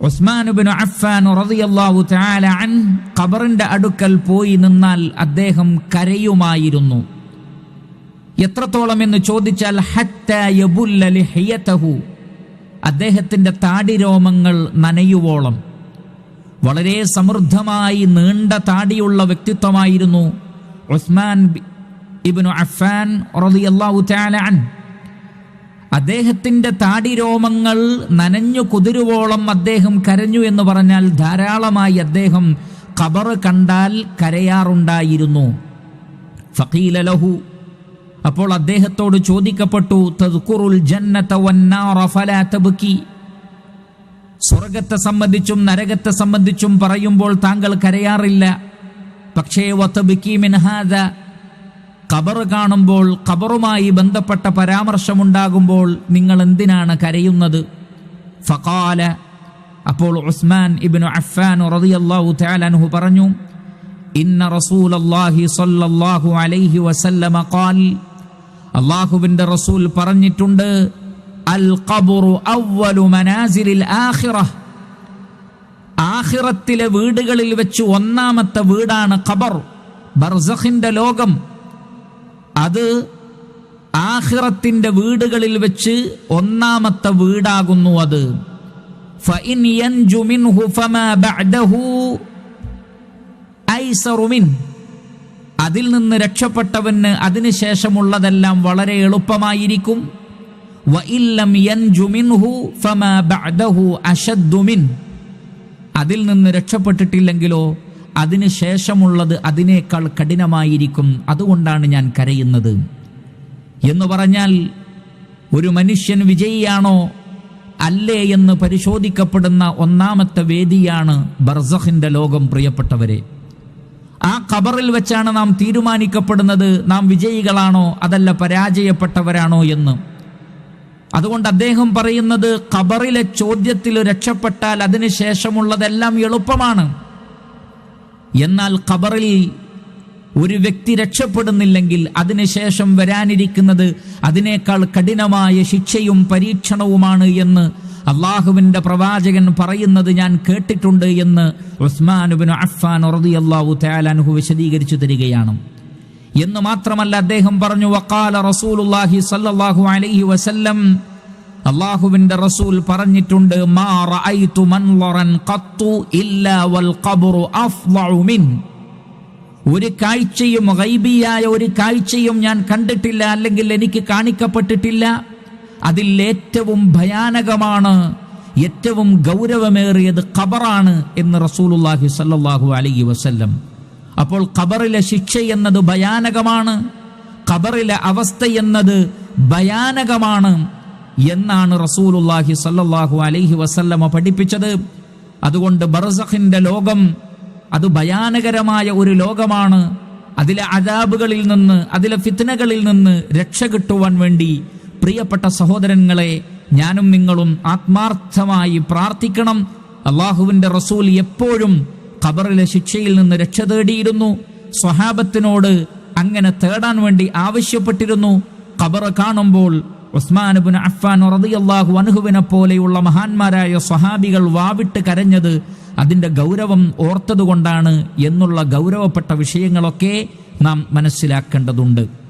ഉസ്മാനുബിൻ അഫ്ഫാൻ റളിയല്ലാഹു തആല അൻ ഖബറിന്റെ അടുക്കൽ പോയി നിന്നാൽ അദ്ദേഹം കരയുമായിരുന്നു. എത്രത്തോളം എന്ന് ചോദിച്ചാൽ അദ്ദേഹത്തിന്റെ താടിരോമങ്ങൾ നനയുവോളം. വളരെ സമൃദ്ധമായി നീണ്ട താടിയുള്ള വ്യക്തിത്വമായിരുന്നു ഉസ്മാൻ ഇബിനു അഫ്ഫാൻ റളിയല്ലാഹു തആല അൻ. അദ്ദേഹത്തിന്റെ താടിരോമങ്ങൾ നനഞ്ഞു കുതിരുവോളം അദ്ദേഹം കരഞ്ഞു എന്ന് പറഞ്ഞാൽ ധാരാളമായി അദ്ദേഹം ഖബർ കണ്ടാൽ കരയാറുണ്ടായിരുന്നു. ഫഖീലലഹു അപ്പോൾ അദ്ദേഹത്തോട് ചോദിക്കപ്പെട്ടു തദ്കുറുൽ ജന്നത വന്നാറ ഫലാ തബ്കി. സ്വർഗത്തെ സംബന്ധിച്ചും നരകത്തെ സംബന്ധിച്ചും പറയുമ്പോൾ താങ്കൾ കരയാറില്ല. പക്ഷേ വത്തബുക്കി മിൻഹാദ ഖബർ കാണുമ്പോൾ ഖബറുമായി ബന്ധപ്പെട്ട പരാമർശമുണ്ടാകുമ്പോൾ നിങ്ങൾ എന്തിനാണ് കരയുന്നത്? ഫഖാല അപ്പോൾ ഉസ്മാൻ ഇബ്നു അഫ്ഫാൻ റളിയല്ലാഹു തആല അൻഹു പറഞ്ഞു ഇന്ന റസൂൽ അള്ളാഹി സ്വല്ലല്ലാഹു അലൈഹി വസല്ലമ ഖാൽ അള്ളാഹുവിന്റെ റസൂൽ പറഞ്ഞിട്ടുണ്ട് അൽ ഖബറു അവ്വലു മനാസിലിൽ ആഹിറ ആഖിറത്തിലെ വീടുകളിൽ വെച്ച് ഒന്നാമത്തെ വീടാണ് ഖബർ ബർസഖിന്റെ ലോകം. അത് ആഹ്റത്തിന്റെ വീടുകളിൽ വെച്ച് ഒന്നാമത്തെ വീടാകുന്നു അത്. അതിൽ നിന്ന് രക്ഷപ്പെട്ടവന് അതിനുശേഷമുള്ളതെല്ലാം വളരെ എളുപ്പമായിരിക്കും. അതിൽ നിന്ന് രക്ഷപ്പെട്ടിട്ടില്ലെങ്കിലോ അതിനുശേഷമുള്ളത് അതിനേക്കാൾ കഠിനമായിരിക്കും. അതുകൊണ്ടാണ് ഞാൻ കരയുന്നത്. എന്ന് പറഞ്ഞാൽ ഒരു മനുഷ്യൻ വിജയിയാണോ? അല്ലേ എന്ന് പരിശോധിക്കപ്പെടുന്ന ഒന്നാമത്തെ വേദിയാണ് ബർസഹിന്റെ ലോകം പ്രിയപ്പെട്ടവരെ. ആ ഖബറിൽ വെച്ചാണ് നാം തീരുമാനിക്കപ്പെടുന്നത് നാം വിജയികളാണോ അതല്ല പരാജയപ്പെട്ടവരാണോ എന്ന്. അതുകൊണ്ട് അദ്ദേഹം പറയുന്നത് ഖബറിലെ ചോദ്യത്തിൽ രക്ഷപ്പെട്ടാൽ അതിനുശേഷമുള്ളതെല്ലാം എളുപ്പമാണ്. എന്നാൽ ഖബറിൽ ഒരു വ്യക്തി രക്ഷപ്പെടുന്നില്ലെങ്കിൽ അതിനുശേഷം വരാനിരിക്കുന്നത് അതിനേക്കാൾ കഠിനമായ ശിക്ഷയും പരീക്ഷണവുമാണ് എന്ന് അള്ളാഹുവിന്റെ പ്രവാചകൻ പറയുന്നത് ഞാൻ കേട്ടിട്ടുണ്ട് എന്ന് ഉസ്മാനുബിൻ അഫ്ഫാൻ റളിയല്ലാഹു തആലാൻഹു വിശദീകരിച്ചു തരികയാണ്. എന്ന് മാത്രമല്ല അദ്ദേഹം പറഞ്ഞു വക്കാല റസൂലുള്ളാഹി സല്ലല്ലാഹു അലൈഹി വസല്ലം അള്ളാഹുവിന്റെ റസൂൽ പറഞ്ഞിട്ടുണ്ട് ഒരു കാഴ്ചയും ഗൈബിയായ ഒരു കാഴ്ചയും ഞാൻ കണ്ടിട്ടില്ല അല്ലെങ്കിൽ എനിക്ക് കാണിക്കപ്പെട്ടിട്ടില്ല. അതിൽ ഏറ്റവും ഭയാനകമാണ് ഏറ്റവും ഗൗരവമേറിയത് ഖബറാണ് എന്ന് റസൂലുള്ളാഹി സല്ലാഹു അലൈഹി വസല്ലം. അപ്പോൾ ഖബറിലെ ശിക്ഷ എന്നത് ഭയാനകമാണ് ഖബറിലെ അവസ്ഥ എന്നത് ഭയാനകമാണ്. എന്നാണ് റസൂലുള്ളാഹി സല്ലാഹു അലൈഹി വസല്ലമ പഠിപ്പിച്ചത്. അതുകൊണ്ട് ബർസഖിന്റെ ലോകം അത് ഭയാനകരമായ ഒരു ലോകമാണ്. അതിലെ അതാബുകളിൽ നിന്ന് അതിലെ ഫിത്നകളിൽ നിന്ന് രക്ഷ കിട്ടുവാൻ വേണ്ടി പ്രിയപ്പെട്ട സഹോദരങ്ങളെ ഞാനും നിങ്ങളും ആത്മാർത്ഥമായി പ്രാർത്ഥിക്കണം. അള്ളാഹുവിന്റെ റസൂൽ എപ്പോഴും ഖബറിലെ ശിക്ഷയിൽ നിന്ന് രക്ഷ തേടിയിരുന്നു. സ്വഹാബത്തിനോട് അങ്ങനെ തേടാൻ വേണ്ടി ആവശ്യപ്പെട്ടിരുന്നു. ഖബർ കാണുമ്പോൾ ഉസ്മാനുബിൻ അഫ്ഫാൻ റളിയല്ലാഹു അൻഹുവിനെ പോലെയുള്ള മഹാന്മാരായ സ്വഹാബികൾ വാവിട്ട് കരഞ്ഞത് അതിന്റെ ഗൗരവം ഓർത്തതുകൊണ്ടാണ് എന്നുള്ള ഗൗരവപ്പെട്ട വിഷയങ്ങളൊക്കെ നാം മനസ്സിലാക്കേണ്ടതുണ്ട്.